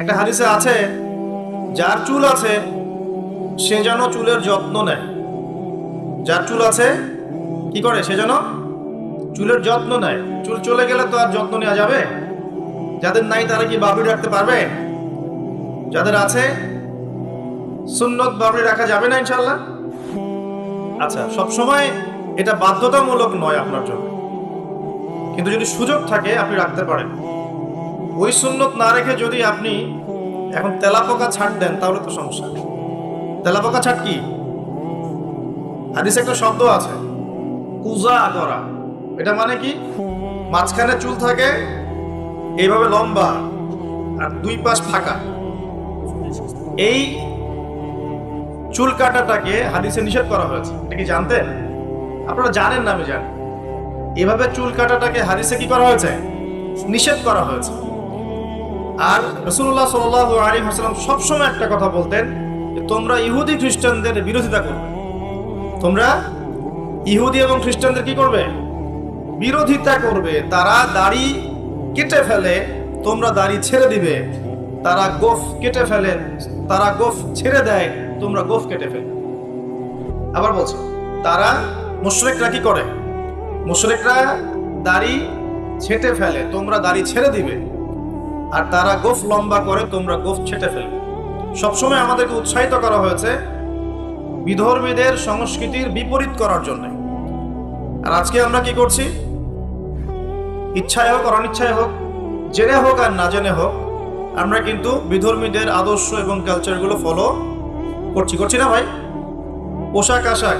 একটা হাদিসে আছে, যার চুল আছে, সে যেন চুলের যত্ন নেয়। যার চুল আছে, কি করে? সে যেন চুলের যত্ন নেয়। চুল চলে গেলে তো আর যত্ন নেওয়া যাবে? যাদের নাই, তারা কি বাবরি রাখতে পারবে? যাদের আছে, সুন্নত বাবরি রাখা যাবে না ইনশাল্লাহ আচ্ছা সব সময় এটা বাধ্যতামূলক নয় আপনার জন্য। কিন্তু যদি সুযোগ থাকে, আপনি রাখতে পারেন। ওই সুন্নত না রেখে যদি আপনি এখন তেলাপোকা ছাড় দেন, তাহলে তো সমস্যা। তেলাপোকা ছাড় কি? হাদিসে একটা শব্দ আছে, কুজা করা। এটা মানে কি? মাঝখানে চুল থাকে, এইভাবে লম্বা, আর দুই পাশ ফাঁকা। এই চুল কাটাটাকে হাদিসে নিষেধ করা হয়েছে। এটা কি জানতেন? আপনারা জানেন না, আমি জানি। এভাবে চুল কাটাটাকে হাদিসে কি করা হয়েছে? নিষেধ করা হয়েছে। আর রসুল্লাহ সাল আলী হাসলাম সবসময় একটা কথা বলতেন তোমরা ইহুদি খ্রিস্টানদের বিরোধিতা করবে। তোমরা ইহুদি এবং খ্রিস্টানদের কি করবে? বিরোধিতা করবে। তারা দাড়ি কেটে ফেলে, তোমরা দাড়ি ছেড়ে দিবে। তারা গোফ কেটে ফেলে, তারা গোফ ছেড়ে দেয়, তোমরা গোফ কেটে ফেলে। আবার বলছো, তারা মুশরেকরা কি করে? মুশরেকরা দাড়ি ছেটে ফেলে, তোমরা দাড়ি ছেড়ে দিবে। আর তারা গোফ লম্বা করে তোমরা গোফ ছেটে ফেলবে। সবসময় আমাদেরকে উৎসাহিত করা হয়েছে বিধর্মীদের সংস্কৃতির বিপরীত করার জন্য। আর আজকে আমরা কি করছি? ইচ্ছায় হোক আর অনিচ্ছায় হোক, জেনে হোক আর না জেনে হোক, আমরা কিন্তু বিধর্মীদের আদর্শ এবং কালচারগুলো ফলো করছি। করছি না ভাই? পোশাক আশাক